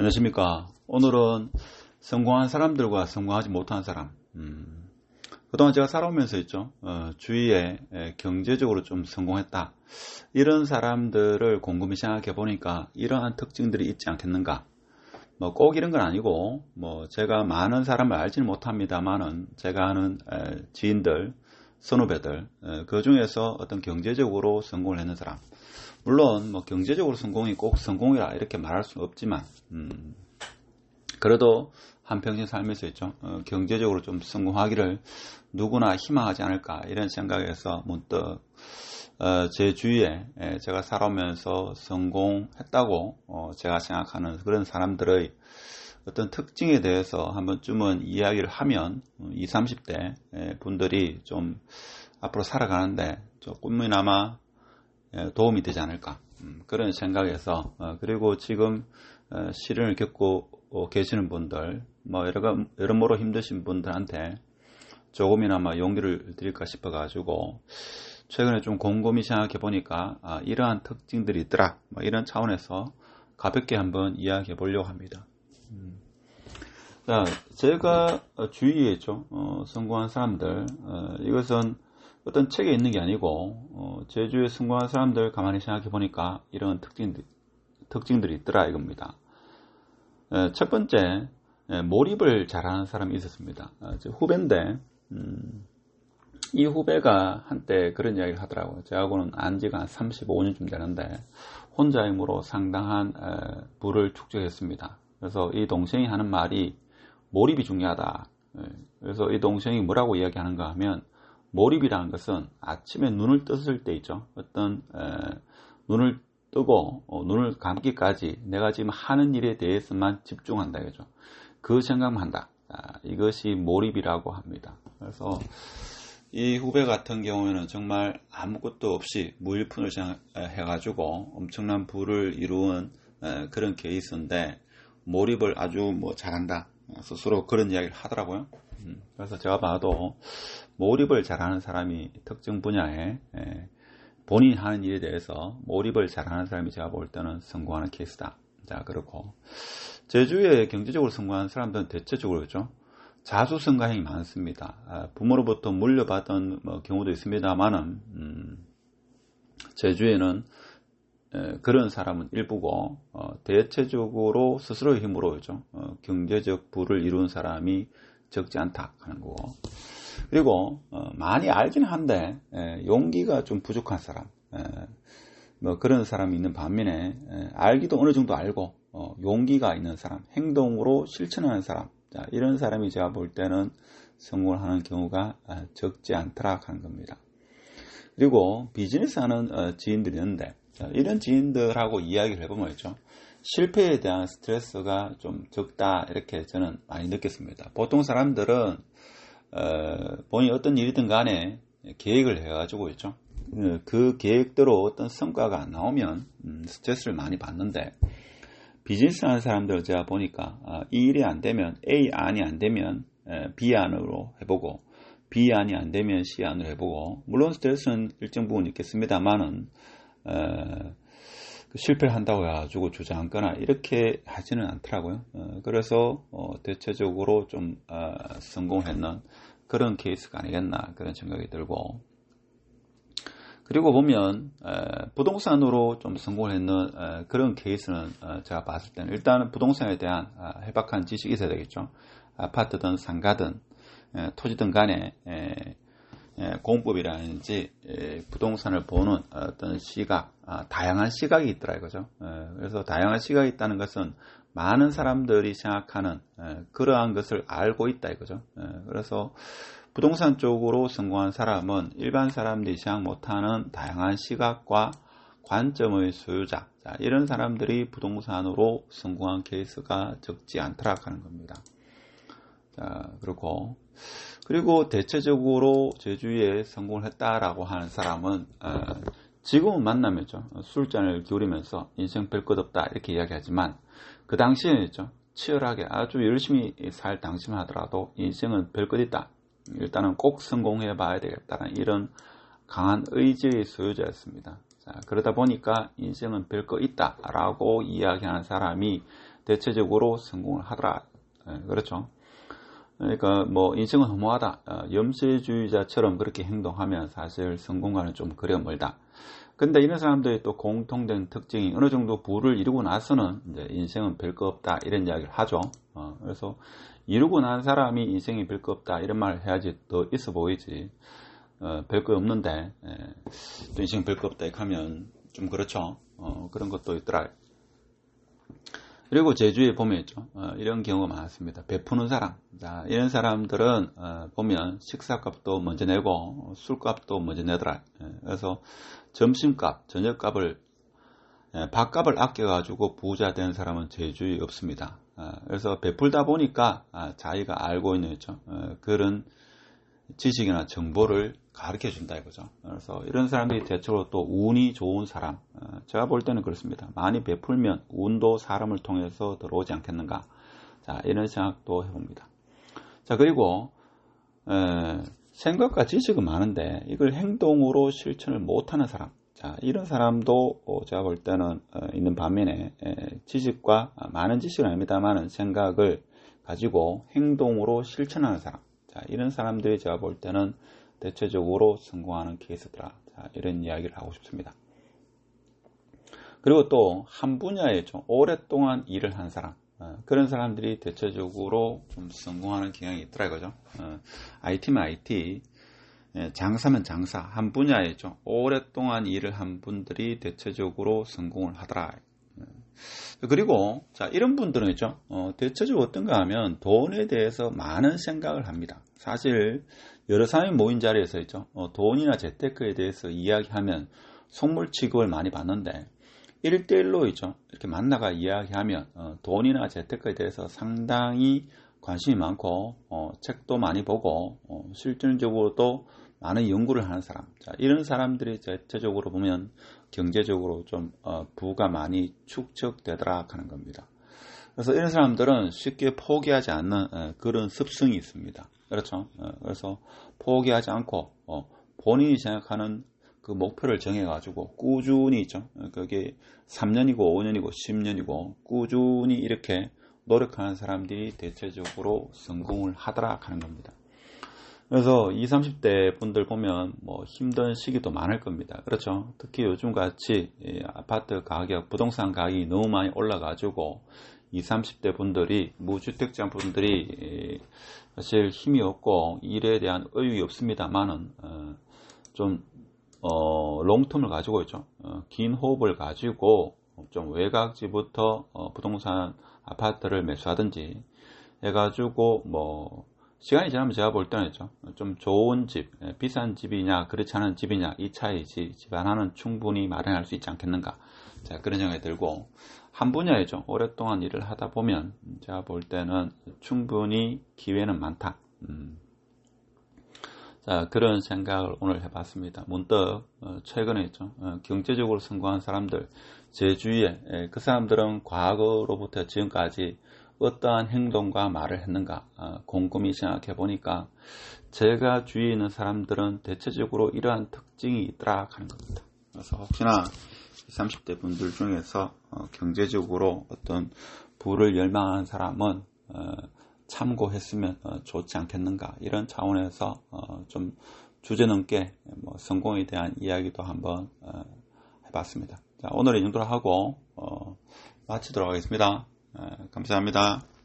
안녕하십니까. 오늘은 성공한 사람들과 성공하지 못한 사람. 음, 그동안 제가 살아오면서 있죠. 어, 주위에 경제적으로 좀 성공했다. 이런 사람들을 곰곰이 생각해 보니까 이러한 특징들이 있지 않겠는가. 뭐 꼭 이런 건 아니고, 뭐 제가 많은 사람을 알지는 못합니다만은 제가 아는 지인들, 선후배들, 그 중에서 어떤 경제적으로 성공을 했는 사람. 물론 뭐 경제적으로 성공이 꼭 성공이라 이렇게 말할 수는 없지만 음, 그래도 한평생 살면서 있죠. 어, 경제적으로 좀 성공하기를 누구나 희망하지 않을까 이런 생각에서 문득 어, 제 주위에 제가 살아오면서 성공했다고 어, 제가 생각하는 그런 사람들의 어떤 특징에 대해서 한 번쯤은 이야기를 하면 20, 30대 분들이 좀 앞으로 살아가는데 조금이나마 예, 도움이 되지 않을까 음, 그런 생각에서 어, 그리고 지금 어, 시련을 겪고 어, 계시는 분들 뭐 여러 여러모로 힘드신 분들한테 조금이나마 용기를 드릴까 싶어 가지고 최근에 좀 곰곰이 생각해 보니까 아, 이러한 특징들이 있더라 뭐 이런 차원에서 가볍게 한번 이야기해 보려고 합니다. 음. 자, 제가 있죠 어, 성공한 사람들 어, 이것은 어떤 책에 있는 게 아니고 어, 제주에 성공한 사람들 가만히 생각해 보니까 이런 특징들, 특징들이 있더라 이겁니다. 에, 첫 번째 에, 몰입을 잘하는 사람이 있었습니다. 어, 후배인데 음, 이 후배가 한때 그런 이야기를 하더라고요. 저하고는 안 지가 한 35년쯤 되는데 혼자 힘으로 상당한 에, 부를 축적했습니다. 그래서 이 동생이 하는 말이 몰입이 중요하다. 그래서 이 동생이 뭐라고 이야기하는가 하면 몰입이라는 것은 아침에 눈을 떴을 때 있죠. 어떤 에, 눈을 뜨고 어, 눈을 감기까지 내가 지금 하는 일에 대해서만 집중한다 이거죠. 그 생각만 한다. 아, 이것이 몰입이라고 합니다. 그래서 이 후배 같은 경우에는 정말 아무것도 없이 무일푼을 해가지고 엄청난 부를 이루은 그런 케이스인데 몰입을 아주 뭐 잘한다. 스스로 그런 이야기를 하더라고요. 음, 그래서 제가 봐도 몰입을 잘하는 사람이 특정 분야에 예, 본인이 하는 일에 대해서 몰입을 잘하는 사람이 제가 볼 때는 성공하는 케이스다. 자, 그렇고 제주에 경제적으로 성공하는 사람들은 대체적으로 그렇죠. 자수 성가형이 많습니다. 아, 부모로부터 물려받은 뭐 경우도 있습니다만은 음, 제주에는 에, 그런 사람은 일부고 어, 대체적으로 스스로의 힘으로. 어, 경제적 부를 이룬 사람이 적지 않다 하는 거고 그리고 어, 많이 알긴 한데 에, 용기가 좀 부족한 사람 에, 뭐 그런 사람이 있는 반면에 에, 알기도 어느 정도 알고 어, 용기가 있는 사람 행동으로 실천하는 사람 자, 이런 사람이 제가 볼 때는 성공을 하는 경우가 아, 적지 않더라 하는 겁니다. 그리고 비즈니스 하는 어, 지인들이 있는데 자, 이런 지인들하고 이야기를 해보면 있죠. 실패에 대한 스트레스가 좀 적다 이렇게 저는 많이 느꼈습니다. 보통 사람들은 어, 본인이 어떤 일이든 간에 계획을 해가지고 있죠. 그 계획대로 어떤 성과가 안 나오면 음, 스트레스를 많이 받는데 비즈니스 하는 사람들 제가 보니까 아, 이 일이 안 되면 A 안이 안 되면 B 안으로 해보고 B 안이 안 되면 C 안으로 해보고 물론 스트레스는 일정 부분 있겠습니다만은 그 실패를 한다고 해가지고 주저앉거나 이렇게 하지는 않더라고요. 어, 그래서 어, 대체적으로 좀 어, 성공했는 그런 케이스가 아니겠나 그런 생각이 들고 그리고 보면 부동산으로 좀 성공을 했는 그런 케이스는 제가 봤을 때는 일단 부동산에 대한 아, 해박한 지식이 있어야 되겠죠. 아파트든 상가든 토지든 간에 예, 공법이라든지 예, 부동산을 보는 어떤 시각, 아, 다양한 시각이 있더라 이거죠. 예, 그래서 다양한 시각이 있다는 것은 많은 사람들이 생각하는 그러한 것을 알고 있다 이거죠. 그래서 부동산 쪽으로 성공한 사람은 일반 사람들이 생각 못하는 다양한 시각과 관점의 소유자, 이런 사람들이 부동산으로 성공한 케이스가 적지 않더라 하는 겁니다. 자, 그렇고 그리고 대체적으로 제주에 성공을 했다라고 하는 사람은 어, 지금은 만나면죠 술잔을 기울이면서 인생 별 것 없다 이렇게 이야기하지만 그 당시에죠 치열하게 아주 열심히 살 당시만 하더라도 인생은 별것 있다 일단은 꼭 성공해 봐야 되겠다는 이런 강한 의지의 소유자였습니다. 자, 그러다 보니까 인생은 별거 있다 라고 이야기하는 사람이 대체적으로 성공을 하더라. 예, 그렇죠. 그러니까 뭐 인생은 허무하다. 어, 염세주의자처럼 그렇게 행동하면 사실 성공과는 좀 거리가 멀다. 근데 이런 사람들이 또 공통된 특징이 어느 정도 부를 이루고 나서는 이제 인생은 별거 없다 이런 이야기를 하죠. 어, 그래서 이루고 난 사람이 인생이 별거 없다 이런 말을 해야지 더 있어 보이지. 어, 별거 없는데 예, 또 인생 별거 없다 이렇게 하면 좀 그렇죠. 어, 그런 것도 있더라. 그리고 제주에 보면 있죠. 어, 이런 경우가 많습니다. 베푸는 사람. 자, 이런 사람들은 어, 보면 식사값도 먼저 내고 술값도 먼저 내더라. 예, 그래서 점심값, 저녁값을 예, 밥값을 아껴가지고 부자 된 사람은 제주에 없습니다. 어, 그래서 베풀다 보니까 아, 자기가 알고 있는 있죠. 어, 그런 지식이나 정보를 가르쳐 준다 이거죠. 그래서 이런 사람들이 대체로 또 운이 좋은 사람. 어, 제가 볼 때는 그렇습니다. 많이 베풀면 운도 사람을 통해서 들어오지 않겠는가. 자, 이런 생각도 해봅니다. 자, 그리고, 에, 생각과 지식은 많은데 이걸 행동으로 실천을 못하는 사람. 자, 이런 사람도 어, 제가 볼 때는 어, 있는 반면에 에, 지식과 많은 지식은 아닙니다만은 생각을 가지고 행동으로 실천하는 사람. 자, 이런 사람들이 제가 볼 때는 대체적으로 성공하는 케이스더라. 자, 이런 이야기를 하고 싶습니다. 그리고 또 한 분야에 좀 오랫동안 일을 한 사람. 어, 그런 사람들이 대체적으로 좀 성공하는 경향이 있더라 이거죠. 어, IT면 IT, 예, 장사면 장사, 한 분야에 좀 오랫동안 일을 한 분들이 대체적으로 성공을 하더라. 예. 그리고 자 이런 분들은 있죠. 어, 대체적으로 어떤가 하면 돈에 대해서 많은 생각을 합니다. 사실 여러 사람이 모인 자리에서 있죠. 어, 돈이나 재테크에 대해서 이야기하면 속물 취급을 많이 받는데 1대1로 있죠. 이렇게 만나가 이야기하면 어, 돈이나 재테크에 대해서 상당히 관심이 많고 어, 책도 많이 보고 어, 실질적으로도 많은 연구를 하는 사람. 자, 이런 사람들이 대체적으로 보면 경제적으로 좀 어, 부가 많이 축적되더라 하는 겁니다. 그래서 이런 사람들은 쉽게 포기하지 않는 어, 그런 습성이 있습니다. 그렇죠. 어, 그래서 포기하지 않고 어, 본인이 생각하는 그 목표를 정해가지고 꾸준히 있죠. 그게 3년이고 5년이고 10년이고 꾸준히 이렇게 노력하는 사람들이 대체적으로 성공을 하더라 하는 겁니다. 그래서 20, 30대 분들 보면 뭐 힘든 시기도 많을 겁니다. 그렇죠. 특히 요즘 같이 아파트 가격, 부동산 가격이 너무 많이 올라가지고 20, 30대 분들이 무주택자 분들이 사실 힘이 없고 일에 대한 의욕이 없습니다만은 어, 좀 어, 롱텀을 가지고 있죠. 어, 긴 호흡을 가지고 좀 외곽지부터 어, 부동산 아파트를 매수하든지 해가지고 뭐 시간이 지나면 제가 볼 때는 있죠. 좀 좋은 집, 예, 비싼 집이냐 그렇지 않은 집이냐 이 차이지 집 하나는 충분히 마련할 수 있지 않겠는가. 자 그런 생각이 들고 한 분야에죠. 오랫동안 일을 하다 보면 제가 볼 때는 충분히 기회는 많다. 음. 자, 그런 생각을 오늘 해봤습니다. 문득 어, 최근에 있죠. 어, 경제적으로 성공한 사람들 제 주위에 예, 그 사람들은 과거로부터 지금까지 어떠한 행동과 말을 했는가 어, 곰곰이 생각해 보니까 제가 주위에 있는 사람들은 대체적으로 이러한 특징이 있더라 하는 겁니다. 그래서 혹시나 30대 분들 중에서 어, 경제적으로 어떤 부를 열망하는 사람은 어, 참고했으면 어, 좋지 않겠는가 이런 차원에서 좀 주제 넘게 뭐 성공에 대한 이야기도 한번 해봤습니다. 자, 오늘 이 정도로 하고 마치도록 하겠습니다. 감사합니다.